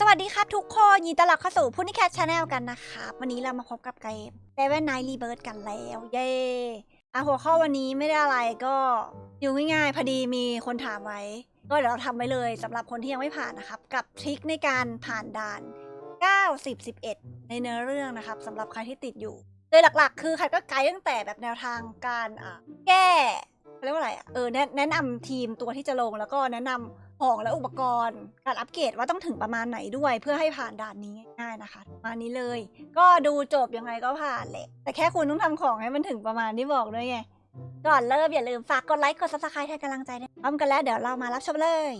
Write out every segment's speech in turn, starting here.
สวัสดีครับทุกคนยินดีต้อนรับเข้าสู่พูนิแคทชาแนลกันนะครับ วันนี้เรามาพบกับเกม d e v i l Night Rebirth กันแล้ว เย้อะหัวข้อวันนี้ไม่ได้อะไรก็อยู่ง่ายๆพอดีมีคนถามไว้ ก็เดี๋ยวเราทำไว้เลยสำหรับคนที่ยังไม่ผ่านนะครับ กับทริคในการผ่านด่าน 9 10 11 ในเนื้อเรื่องนะครับสำหรับใครที่ติดอยู่ โดยหลักๆ คือใครก็ไกด์ตั้งแต่แบบแนวทางการอะแก้เรียกว่าอะไรอะเออแนะแนะนำทีมตัวที่จะลงแล้วก็แนะนำ ของและอุปกรณ์ การอัปเกรดว่าต้องถึงประมาณไหนด้วย เพื่อให้ผ่านด่านนี้ง่ายๆนะคะมานี้เลย ก็ดูจบยังไงก็ผ่านแหละแต่แค่คุณต้องทำของให้มันถึงประมาณที่บอกด้วยไงก่อนเริ่มอย่าลืมฝากกดไลค์กดซับสไครต์ให้กำลังใจด้วยพร้อมกันแล้วเดี๋ยวเรามารับชมเลย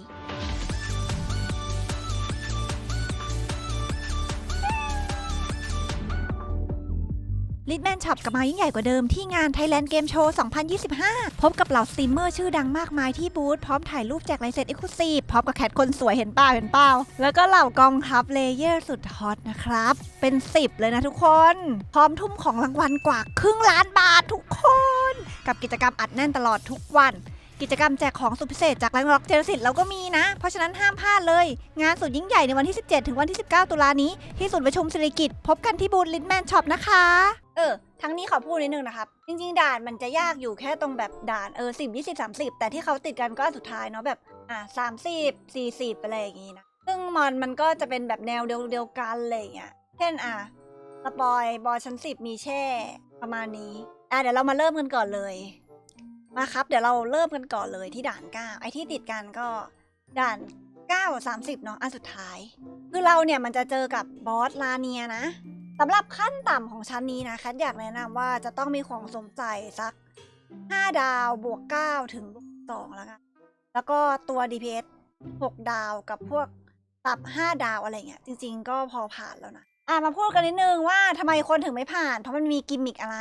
ลิทแมนช็อปกลับมายิ่งใหญ่กว่าเดิมที่งาน Thailand Game Show 2025 พบกับเหล่าสตรีมเมอร์ชื่อดังมากมายที่บูธพร้อมถ่ายรูปแจกลายเซ็นเอ็กซ์คลูซีฟพร้อมกับแคทคนสวยเห็นเปล่าเห็นเปล่า แล้วก็เหล่ากองทัพเลเยอร์สุดฮอตนะครับ เป็น 10 เลยนะทุกคน พร้อมทุ่มของรางวัลกว่าครึ่งล้านบาททุกคน กับกิจกรรมอัดแน่นตลอดทุกวัน กิจกรรมแจกของสุดพิเศษจากแรงร็อกเจนสิตเราก็มีนะ เพราะฉะนั้นห้ามพลาดเลย งานสุดยิ่งใหญ่ในวันที่ 17 ถึงวันที่ 19 ตุลานี้ที่ศูนย์ประชุมสิริกิตพบกันที่บูธลิทแมนช็อปนะคะ เออ ทั้งนี้ขอพูดนิดนึงนะครับ จริงๆ ด่านมันจะยากอยู่แค่ตรงแบบด่านเออสิบยี่สิบสามสิบแต่ที่เขาติดกันก็อันสุดท้ายเนาะแบบอะสามสิบสี่สิบอะไรอย่างงี้นะ ซึ่งมอนมันก็จะเป็นแบบแนวเดียวเดียวกันอะไรอย่างเงี้ย เช่นอะสปอยบอชั้นสิบมีแช่ประมาณนี้ อะเดี๋ยวเรามาเริ่มกันก่อนเลย มาครับ เดี๋ยวเราเริ่มกันก่อนเลยที่ด่านเก้าไอที่ติดกันก็ด่านเก้าสามสิบเนาะอันสุดท้าย คือเราเนี่ยมันจะเจอกับบอสลาเนียนะ สำหรับขั้นต่ำของชั้นนี้นะแคทอยากแนะนำว่าจะต้องมีของสมใจสัก 5 ดาวบวก 9 ถึงบวก2แล้วกันแล้วก็ตัว DPS 6 ดาวกับพวกตับ 5 ดาวอะไรเงี้ยจริง ๆ ก็พอผ่านแล้วนะ อะมาพูดกันนิดนึงว่าทำไมคนถึงไม่ผ่าน เพราะมันมีกิมมิกอะไร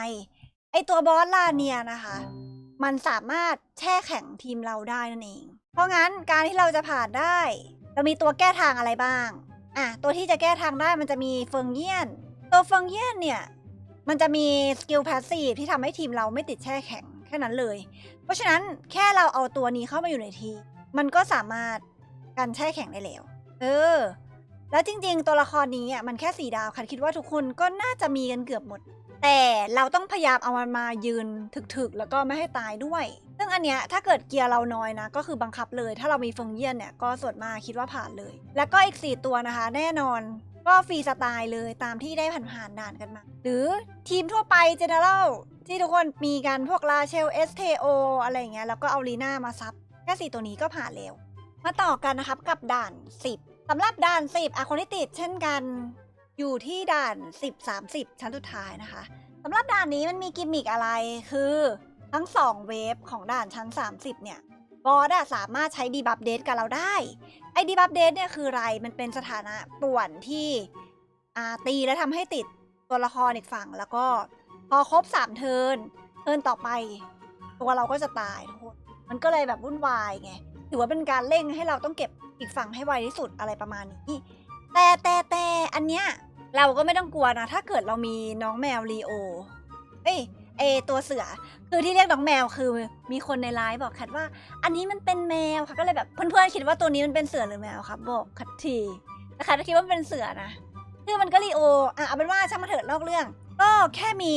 ไอตัวบอสลาเนียนะคะ มันสามารถแช่แข็งทีมเราได้นั่นเอง เพราะงั้นการที่เราจะผ่านได้ เรามีตัวแก้ทางอะไรบ้างอะตัวที่จะแก้ทางได้มันจะมีเฟิงเยี่ยน ตัวฟิงเยียนเนี่ย มันจะมีสกิลพาสซีฟที่ทำให้ทีมเราไม่ติดแช่แข็งแค่นั้นเลย เพราะฉะนั้นแค่เราเอาตัวนี้เข้ามาอยู่ในทีมมันก็สามารถกันแช่แข็งได้แล้ว เออ แล้วจริง ๆ ตัวละครนี้อะมันแค่สี่ดาวคันคิดว่าทุกคนก็น่าจะมีกันเกือบหมด แต่เราต้องพยายามเอามันมายืนถึกๆ แล้วก็ไม่ให้ตายด้วย ซึ่งอันเนี้ยถ้าเกิดเกียร์เราน้อยนะ ก็คือบังคับเลย ถ้าเรามีเฟิงเยียนเนี่ยก็ส่วนมากคิดว่าผ่านเลย แล้วก็อีก 4 ตัวนะคะ แน่นอน ก็ฟรีสไตล์เลยตามที่ได้ผ่านๆด่านกันมา หรือทีมทั่วไปเจเนอเรลที่ทุกคนมีกันพวกลาเชล SKO อะไรอย่างเงี้ยแล้วก็เอาลีน่ามาซับแค่สี่ตัวนี้ก็ผ่านแล้ว มาต่อกันนะครับกับด่าน 10สำหรับด่าน 10อะคนที่ติดเช่นกันอยู่ที่ด่าน 10 30 ชั้นสุดท้ายนะคะสำหรับด่านนี้มันมีกิมมิกอะไรคือทั้ง 2 เวฟของด่านชั้น 30 เนี่ย บอสอะสามารถใช้ดีบัฟเดทกับเราได้ ไอ้ดีบัฟเดทเนี่ยคืออะไรมันเป็นสถานะป่วนที่อาตีแล้วทำให้ติดตัวละครอีกฝั่ง แล้วก็พอครบ3เทิร์นเทิร์นต่อไป ตัวเราก็จะตายทุกคนมันก็เลยแบบวุ่นวายไงถือว่าเป็นการเร่งให้เราต้องเก็บอีกฝั่งให้ไวที่สุดอะไรประมาณนี้ แต่แต่แต่อันเนี้ยเราก็ไม่ต้องกลัวนะ ถ้าเกิดเรามีน้องแมวลีโอ เอ้ย เอตัวเสือ คือที่เรียกน้องแมวคือมีคนในไลฟ์บอกคัดว่า อันนี้มันเป็นแมวค่ะก็เลยแบบเพื่อนๆคิดว่าตัวนี้มันเป็นเสือหรือแมวครับบอกคัดทีนะคะถ้าคิดว่าเป็นเสือนะคือมันก็ลีโออะเอาเป็นว่าช่างมาเถิดนอกเรื่อง ก็แค่มี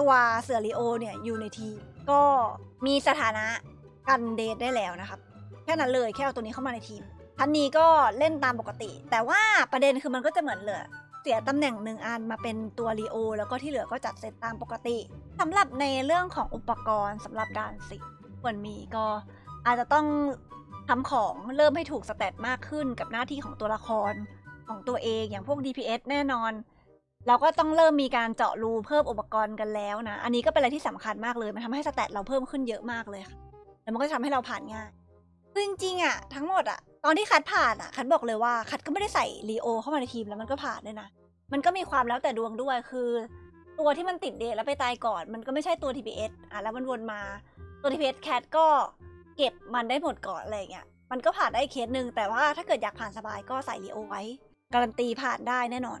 ตัวเสือลีโอเนี่ยอยู่ในทีก็มีสถานะกันเดทได้แล้วนะครับ แค่นั้นเลยแค่เอาตัวนี้เข้ามาในทีมทันนี้ก็เล่นตามปกติ แต่ว่าประเด็นคือมันก็จะเหมือนเหลือ เสียตำแหน่งหนึ่งอันมาเป็นตัวรีโอ แล้วก็ที่เหลือก็จัดเซตตามปกติสำหรับในเรื่องของอุปกรณ์สำหรับด่านสิควรมีก็อาจจะต้องทำของเริ่มให้ถูกสเตตมากขึ้นกับหน้าที่ของตัวละครของตัวเองอย่างพวก DPS แน่นอนเราก็ต้องเริ่มมีการเจาะรูเพิ่มอุปกรณ์กันแล้วนะ อันนี้ก็เป็นอะไรที่สำคัญมากเลย มันทำให้สเตตเราเพิ่มขึ้นเยอะมากเลยค่ะ แล้วมันก็จะทำให้เราผ่านง่าย คือจริงๆอะทั้งหมดอะ ตอนที่คัดผ่านอะคัดบอกเลยว่าคัดก็ไม่ได้ใส่ลีโอเข้ามาในทีมแล้วมันก็ผ่านด้วยนะ มันก็มีความแล้วแต่ดวงด้วยคือ ตัวที่มันติดเดทแล้วไปตายก่อน มันก็ไม่ใช่ตัว TPS อะแล้วมันวนมาตัว TPS แคทก็เก็บมันได้หมดก่อนอะไรเงี้ยมันก็ผ่านได้เคสหนึ่งแต่ว่าถ้าเกิดอยากผ่านสบายก็ใส่ลีโอไว้ การันตีผ่านได้แน่นอน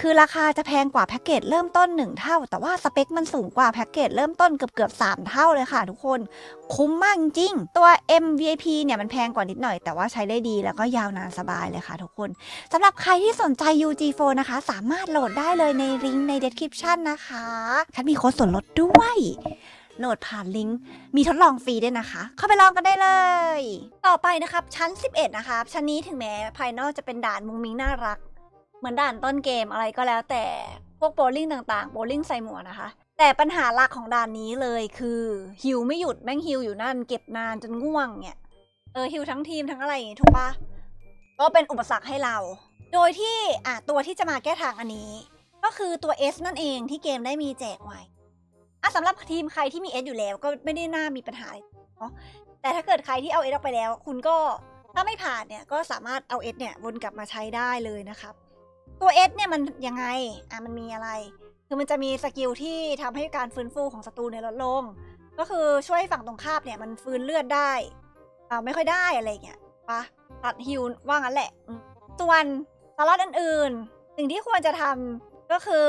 คือราคาจะแพงกว่าแพ็กเกจเริ่มต้น 1 เท่า แต่ว่าสเปคมันสูงกว่าแพ็กเกจเริ่มต้นเกือบเกือบ3เท่าเลยค่ะทุกคน คุ้มมากจริง ตัว MVIP เนี่ยมันแพงกว่านิดหน่อย แต่ว่าใช้ได้ดีแล้วก็ยาวนานสบายเลยค่ะทุกคนสำหรับใครที่สนใจ UG4 นะคะ สามารถโหลดได้เลยในลิงก์ใน description นะคะคันมีโค้ดส่วนลดด้วยโหลดผ่านลิงก์มีทดลองฟรีด้วยนะคะ เข้าไปลองกันได้เลย ต่อไปนะครับชั้น 11 นะครับชั้นนี้ถึงแม้ภายนอกจะเป็นด่านมุงมิงน่ารัก มือนด่านต้นเกมอะไรก็แล้ว แต่พวกโบลิ่งต่างๆ โบลิ่งใส่หมวกนะคะ แต่ปัญหาหลักของด่านนี้เลยคือฮิวไม่หยุดแม่งฮิวอยู่นั่นเก็บนานจนง่วงเนี่ยเออฮิวทั้งทีมทั้งอะไรอย่างงี้ถูกปะก็เป็นอุปสรรคให้เรา โดยที่อะตัวที่จะมาแก้ทางอันนี้ ก็คือตัว S นั่นเองที่เกมได้มีแจกไว้อะสำหรับทีมใครที่มี S อยู่แล้วก็ไม่ได้น่ามีปัญหาเนาะแต่ถ้าเกิดใครที่เอา S ออกไปแล้ว คุณก็ถ้าไม่ผ่านเนี่ยก็สามารถเอา S เนี่ยวนกลับมาใช้ได้เลยนะครับ ตัว S เนี่ยมันยังไง อะมันมีอะไร คือมันจะมีสกิลที่ทำให้การฟื้นฟูของศัตรูเนี่ยลดลง ก็คือช่วยให้ฝั่งตรงข้ามเนี่ยมันฟื้นเลือดได้อ่าไม่ค่อยได้อะไรเงี้ยปะตัดฮิวว่างั้นแหละ ส่วนสล็อตอื่นๆ สิ่งที่ควรจะทำก็คือ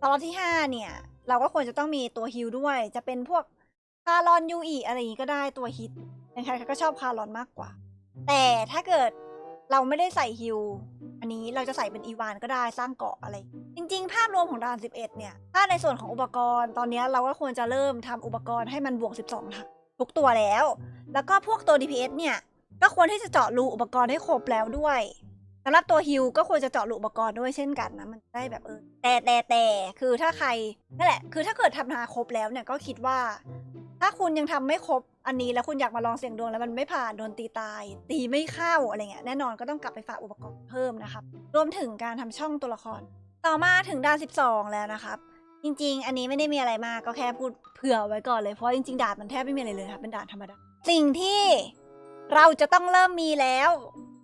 สล็อตที่ 5 เนี่ย เราก็ควรจะต้องมีตัวฮิวด้วย จะเป็นพวกคารอนยูอีอะไรอย่างงี้ก็ได้ตัวฮิตใครก็ชอบคารอนมากกว่า แต่ถ้าเกิด เราไม่ได้ใส่ฮิว อันนี้เราจะใส่เป็นอีวานก็ได้สร้างเกาะอะไร จริงๆ ภาพรวมของด่าน 11 เนี่ย ถ้าในส่วนของอุปกรณ์ ตอนนี้เราก็ควรจะเริ่มทำอุปกรณ์ให้มันบวก 12ทั้งทุกตัวแล้ว แล้วก็พวกตัว DPS เนี่ย ก็ควรที่จะเจาะรูอุปกรณ์ให้ครบแล้วด้วยสำหรับตัวฮิลก็ควรจะเจาะรูอุปกรณ์ด้วยเช่นกันนะ มันได้แบบเออแต่แต่แต่คือถ้าใครนั่นแหละ คือถ้าเกิดทำนาครบแล้วเนี่ยก็คิดว่า ถ้าคุณยังทำไม่ครบ อันนี้แล้วคุณอยากมาลองเสี่ยงดวงแล้วมันไม่ผ่านโดนตีตาย ตีไม่เข้าอะไรเงี้ยแน่นอนก็ต้องกลับไปฝากอุปกรณ์เพิ่มนะครับรวมถึงการทำช่องตัวละคร ต่อมาถึงด่าน12 แล้วนะครับ จริง ๆ อันนี้ไม่ได้มีอะไรมากก็แค่พูดเผื่อไว้ก่อนเลยเพราะจริงๆด่านมันแทบไม่มีอะไรเลยครับเป็นด่านธรรมดาสิ่งที่เราจะต้องเริ่มมีแล้ว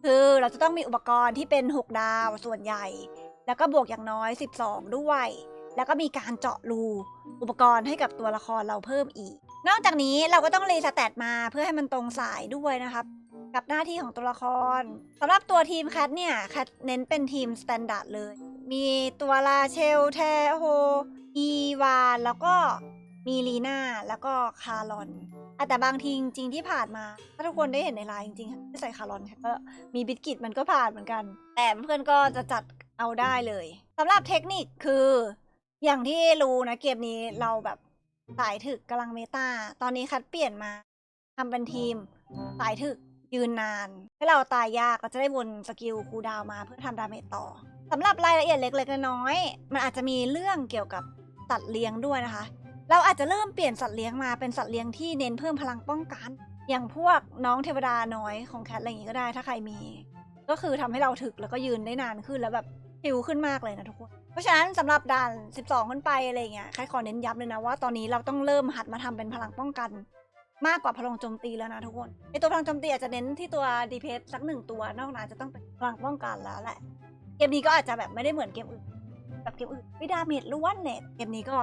คือเราจะต้องมีอุปกรณ์ที่เป็น 6 ดาวส่วนใหญ่ แล้วก็บวกอย่างน้อย 12 ด้วย แล้วก็มีการเจาะรูอุปกรณ์ให้กับตัวละครเราเพิ่มอีก นอกจากนี้เราก็ต้องรีสแตทมาเพื่อให้มันตรงสายด้วยนะครับ กับหน้าที่ของตัวละครสำหรับตัวทีมแคทเนี่ยแคทเน้นเป็นทีมสแตนดาร์ดเลย มีตัวลาเชลแทโฮอีวานแล้วก็มีลีน่าแล้วก็คาร์ลอนแต่บางทีจริงๆที่ผ่านมา ถ้าทุกคนได้เห็นในไลน์จริงๆที่ใส่คารอนก็มีบิสกิตมันก็ผ่านเหมือนกัน แต่เพื่อนก็จะจัดเอาได้เลยสำหรับเทคนิคคืออย่างที่รู้นะเกมนี้เราแบบ สายถึกกำลังเมตา ตอนนี้คัดเปลี่ยนมาทำเป็นทีม สายถึกยืนนาน ให้เราตายยากก็จะได้วนสกิลคูลดาวน์มาเพื่อทำดาเมจต่อสำหรับรายละเอียดเล็กๆน้อยๆมันอาจจะมีเรื่องเกี่ยวกับสัตว์เลี้ยงด้วยนะคะ เราอาจจะเริ่มเปลี่ยนสัตว์เลี้ยงมาเป็นสัตว์เลี้ยงที่เน้นเพิ่มพลังป้องกัน อย่างพวกน้องเทวดาน้อยของแคทอะไรอย่างงี้ก็ได้ถ้าใครมี ก็คือทำให้เราถึกแล้วก็ยืนได้นานขึ้นแล้วแบบหิวขึ้นมากเลยนะทุกคน เพราะฉะนั้นสำหรับด่าน 12 ขึ้นไปอะไรเงี้ยแคทขอเน้นย้ำเลยนะว่าตอนนี้เราต้องเริ่มหัดมาทำเป็นพลังป้องกัน มากกว่าพลังโจมตีแล้วนะทุกคนไอตัวพลังโจมตีอาจจะเน้นที่ตัวดีเพสสักหนึ่งตัวนอกนั้นจะต้องเป็นพลังป้องกันแล้วแหละ เกมนี้ก็อาจจะแบบไม่ได้เหมือนเกมอื่นแบบเกมอื่นไม่ดาเมจล้วนเน็ตเกมนี้ก็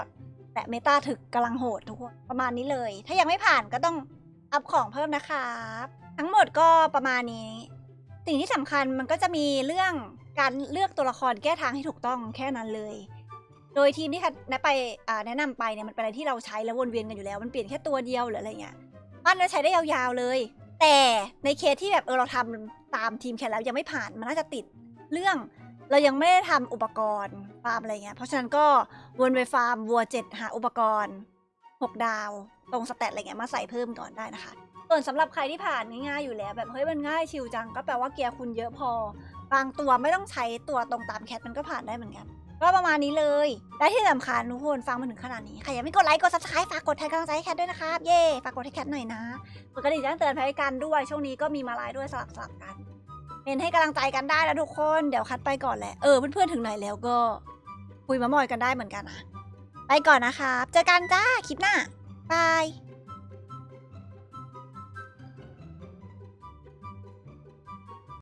แต่เมตาถึกกำลังโหดทุกคนประมาณนี้เลย ถ้ายังไม่ผ่านก็ต้องอัพของเพิ่มนะครับ ทั้งหมดก็ประมาณนี้ สิ่งที่สำคัญมันก็จะมีเรื่อง การเลือกตัวละครแก้ทางให้ถูกต้องแค่นั้นเลย โดยทีมที่คัดแนะไปแนะนำไปเนี่ยมันเป็นอะไรที่เราใช้แล้ววนเวียนกันอยู่แล้วมันเปลี่ยนแค่ตัวเดียวหรืออะไรเงี้ยมันจะใช้ได้ยาวๆเลย แต่ในเคสที่แบบเออเราทำตามทีมแค่แล้วยังไม่ผ่านมันน่าจะติดเรื่องเรายังไม่ได้ทำอุปกรณ์ฟาร์มอะไรเงี้ย เพราะฉะนั้นก็วนไปฟาร์มวัวเจ็ดหาอุปกรณ์ 6 ดาว ตรงสแตทอะไรเงี้ยมาใส่เพิ่มก่อนได้นะคะ ส่วนสำหรับใครที่ผ่านง่ายๆอยู่แล้ว แบบเฮ้ยมันง่ายชิวจัง ก็แปลว่าเกียร์คุณเยอะพอ บางตัวไม่ต้องใช้ตัวตรงตามแคทมันก็ผ่านได้เหมือนกัน ก็ประมาณนี้เลย และที่สำคัญทุกคนฟังมาถึงขนาดนี้ใครยังไม่กดไลค์กด subscribe ฝากกดให้กำลังใจให้แคทด้วยนะครับ เย่ฝากกดให้แคทหน่อยนะกดกระดิ่งแจ้งเตือนภัยกันด้วย ช่วงนี้ก็มีมาไลฟ์ด้วยสลับสลับกันเป็นให้กำลังใจกันได้แล้วทุกคนเดี๋ยวคัดไปก่อนแหละเออเพื่อนๆถึงไหนแล้วก็คุยมามอยกันได้เหมือนกันนะไปก่อนนะครับ เจอกันจ้าคลิปหน้าบาย